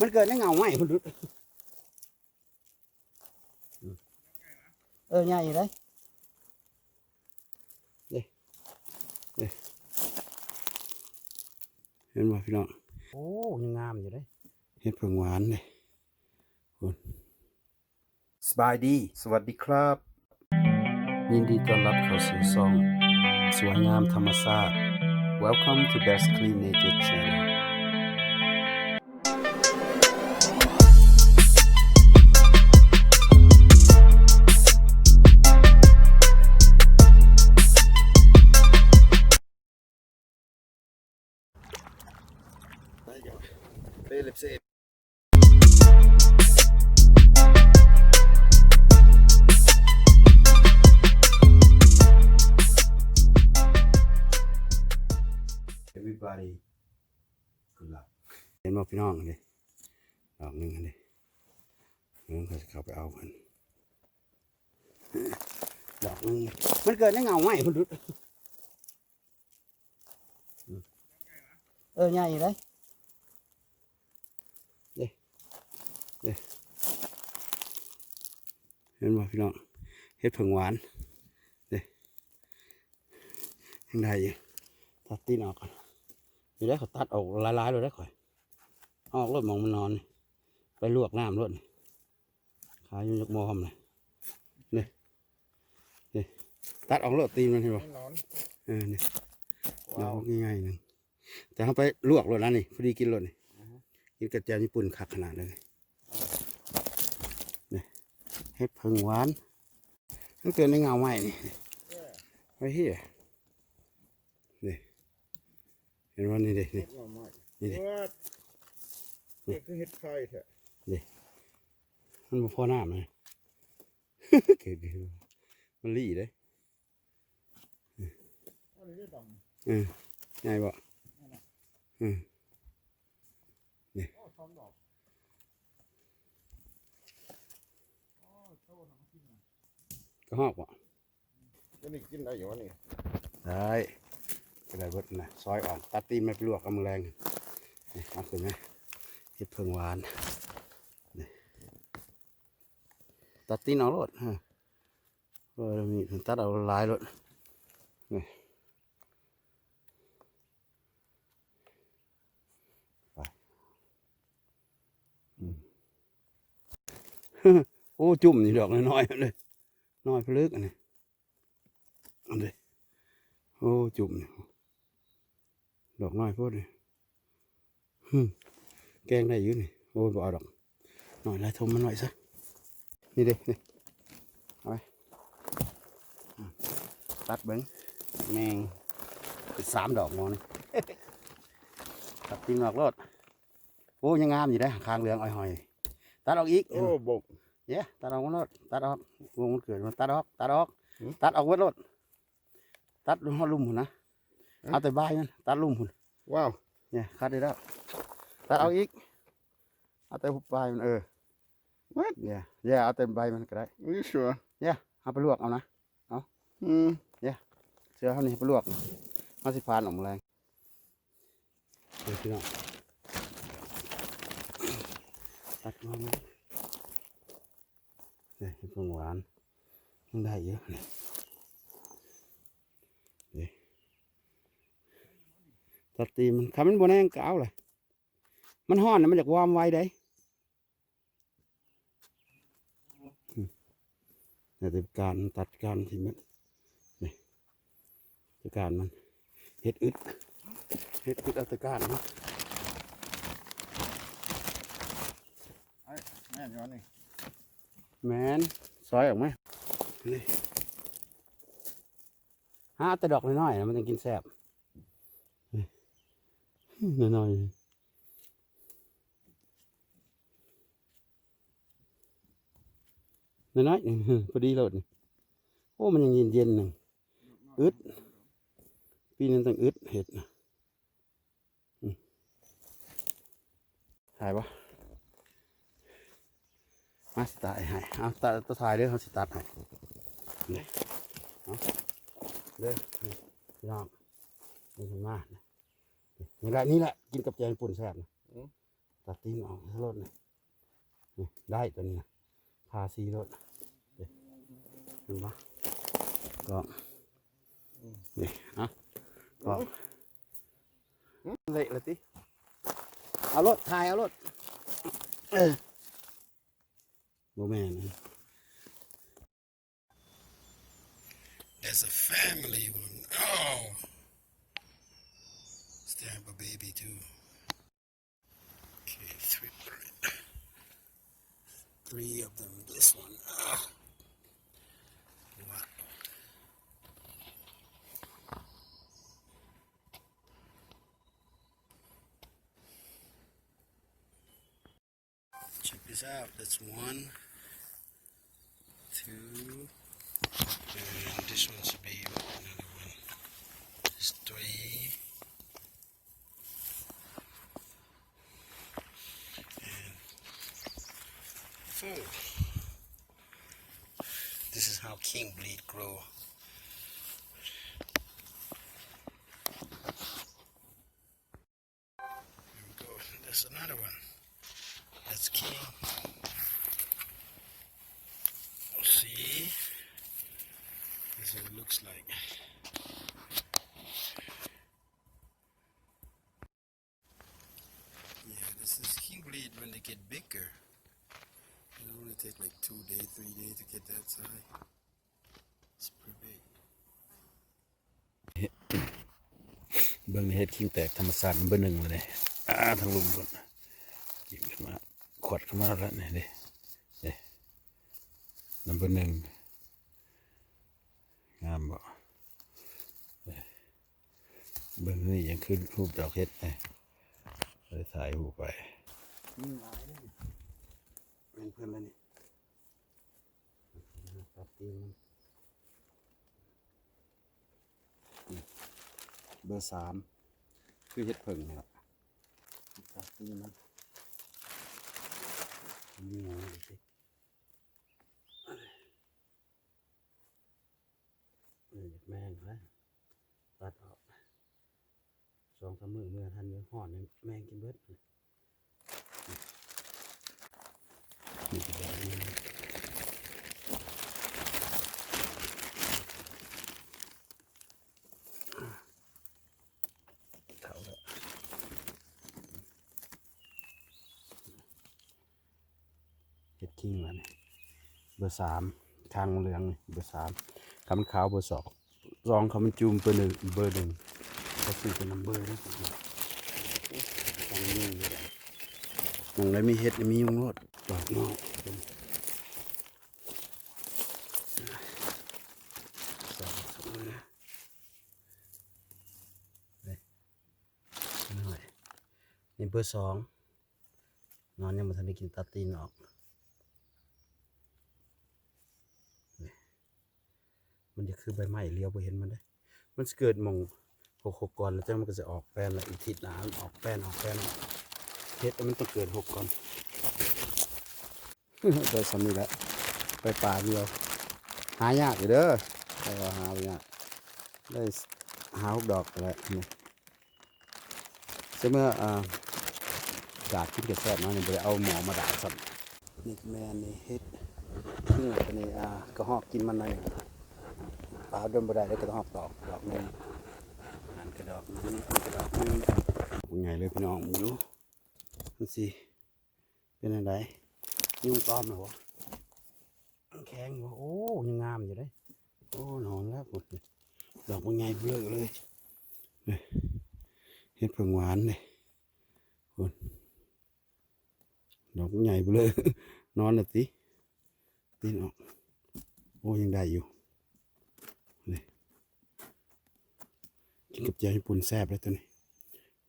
มันเกิดในเงาไหมคุณดุดเออใหญ่เลยเด้เด้เห็นบ่พี่น้องโอ้ยังงามอยู่เลยเห็ดเผืองหวานเลยคุณสบายดี สวัสดีครับ ยินดีต้อนรับเข้าสู่ช่องสวยงามธรรมชาติ Welcome to Best Clean Nature Channel everybody good luck เห็นบ่พี่น้องเลยดอกหนึงอันนี้เดี๋ยวเขาจะเข้าไปเอาเพิ่นดอกหนึงมันเกิดในเงาไหมคุณดุดเออใหญ่เลยเห็นบ่พี่น้องเห็ดผึ่งหวานเด้ยังได้อยู่ตัดตีนออกก่อน นี่ได้เขาตัดออกละลายๆเลยได้ข่อย ออกรถมองมันนอนนี่ไปลวกน้ำรถนี่ขายอยู่ยกมอมเลยนี่นี่ตัดออกรถตีนมันเห็นบ่แน่นอนเออนี่ว้าวเราง่ายๆหนึงแต่เขาไปลวกรถแล้วนี่พอดีกินรถนี่กินกระเทียมญี่ปุ่นคักขนาดเลยนี่เห็ดผึ่งหวานมันเกิดในเงาไหม้นี่ไว้เฮียนี่เห็นว่านี่เด็นี่เฮ็ดว่าไม่นี่ดิว่าเด็กคือเฮ็ดไข่แท้มันบ่พอน้ำเลย เกิดขึ้นมันรีเลยอันนี้ได้ดเออง่ายบ่อืมำโอ้ท้องดอกโอ้โตหนังกินน่ะก็หอกบ่อันนี้กินได้อยู่วะนี่ได้ ก็ได้เบิดนะซอยอ่อนตัดตีนไม่ไปลวกเอามือแรงนี่เอาขึ้นไหมเห็ดเพิงหวานนี่ตัดตีนเอารถฮะเออมีตัดเอาหลายรถนี่ไปอืมโอ้จุ่มนี่ดอกน้อยๆเลยน้อยพลึกอันนี้อันนี้โอ้จุ่มนี่ ดอกน้อยโพดเลยหึแกงได้อยู่นี่โอ้ยบ่เอาดอกหน่อยไรทมมันหน่อยซะนี่เด้นี่เอาไปอะตัดเบิ้งแมงเป็นสามดอกงอนี่ตัดทิ้งออกรถโอ้ยังงามอยู่ได้อคางเหลืองอ้อยหอยตัดออกอีกโอ้บกเย้ตัดออกมันรถตัดออกวงมันเกิดมันตัดออกตัดออกหืมตัดออกวัดรถตัดหัวลุ่มหุ่นนะฮะ เอาแต่ใบมันตัดลุ่มหุ่นว้าวเนี่ยคัดได้แล้วตัดเอาอีกเอาแต่ใบมันเออ What? เนี่ยเนี่ยเอาแต่ใบมันก็ได้ Are you sure เนี่ยเอาไปลวกเอานะอืมเสื้อเขานี่ไปลวกมาสิพานออกมาแรงเดี๋ยวพี่น้องตัดมาไหมเนี่ยเห็ดผงหวานยังได้เยอะเนี่ย ตัดตีนมันคำมันบนแห้งกาวเลยมันห้อนนะมันอยากวามไวได้อืมแต่เป็นการตัดการที่มันตะการมันเห็ดอึดเห็ดอึดเอาตะการเนาะแม่นอยู่วะนี่แมนซอยออกไหมนี่หาแต่ดอกน้อยๆนะมันจะกินแซ่บ นี่น้อยๆน้อยๆพอดีเลยนี่โอ้มันยังเย็นๆหนึ่งอึดปีนึงต้องอึดเห็ดนะถ่ายปะมาสตาร์ให้เอาตัดตัวถ่ายเด้อเขาสตาร์ทให้นี่เอาเด้อน้องนี่มานี่ นี่แหละนี่แหละกินกับแกงปุ่นแซ่บนะตัตัดตีนออกให้รถนี่นี่ได้ตัวนี้นะพาซีรถเดี๋ยวเห็นปะก็นี่อะก็เละเลยติเอารถถ่ายเอารถเออโมแม่นนะ There's a family one. Oh. A baby too. Okay, three, three of them. This one. Ah. Check this out. That's one, two, and this one should be another one. There's three. And four. This is how king bleed grow. There we go. There's another one. That's king. See? This is what it looks like. Yeah, this is king bleed when they get bigger. It only take like two days, three days to get that size. It's pretty big. เบิ่งในเฮ็ดคิงแตกธรรมศาสตร์เบอร์หนึ่งเลยเนี่ยอ่าทางลุมก่อนกินขึ้นมาขวดขึ้นมาแล้วเนี่ยเด้เด้นัมเบอร์หนึ่งงามบ่เด้เบิ่งนี่ยังขึ้นรูปดอกเฮ็ดเลยเลยถ่ายรูปไปมีหลายเลยเป็นเพื่อนแล้วนี่ ตัดตีนมันเบอร์สามคือเฮ็ดเพิ่งนี่แหละตัดตีนมันนี่ไงดูสิเออแม่งนะตัดออกสองสามมือเมื่อทันเมื่อห่อนเนี่ยแม่งกินเบิดนี่ก็แบบนี้เท่าแล้ว เฮ็ดคิงแล้วเนี่ยเบอร์สามทางเหลืองนี่เบอร์สามคำขาวเบอร์สองรองคำมันจูมเบอร์หนึ่งเบอร์หนึ่งเขาสื่อเป็นนัมเบอร์นี่ผมว่าฟังยุ่งเลยมองไรมีเฮ็ดมียุงรดดอกนอกเป็นสองสองนะเฮ้ยหน่อยนี่เบอร์สองนอนยังไม่ทันได้กินตัดตีนออก มันจะคือใบไม้เลี้ยวไปเห็นมันได้ มันเกิดมองหกหกก่อนแล้วจ้ามันก็จะออกแป้นละอีกทิศหนาออกแป้นออกแป้นออกเฮ็ดแล้วมันต้องเกิดหกก่อนได้สำนีแหละไปป่าเดียว หายากอยู่เด้อไปหาไปยากได้หาหกดอกแล้วนี่เมื่ออ่าดาดขึ้นกระแทกมาเนี่ยไปเอาหมอมาดาดสับนี่แม่นี่เฮ็ดเพื่อตัวนี้อ่ากระหอกกินมันหน่อย ปลาดมบ่ได้แล้วก็ต้องหอบดอกดอกนึงอันกระดอกนึงอันกระดอกหนึงใหญ่เลยพี่น้องมึงดูมันสิเป็นอะไรยุ่งต้อมเหรอแข็งอยู่วะโอ้ยังงามอยู่เลยโอ้นอนแล้วหมดดอกมันใหญ่เบ้อเลยเห็ดเผืองหวานเลยคนดอกมันใหญ่เบ้อนอนและติตีนออกโอ้ยังได้อยู่ กินกับเจียวญี่ปุ่นแซ่บเลยตัวนี้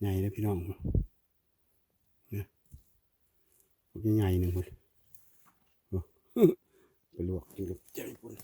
ใหญ่เลยพี่น้องเนี่ยพวกนี้ใหญ่หนึ่งเลยไปลวกกินกับเจียวญี่ปุ่น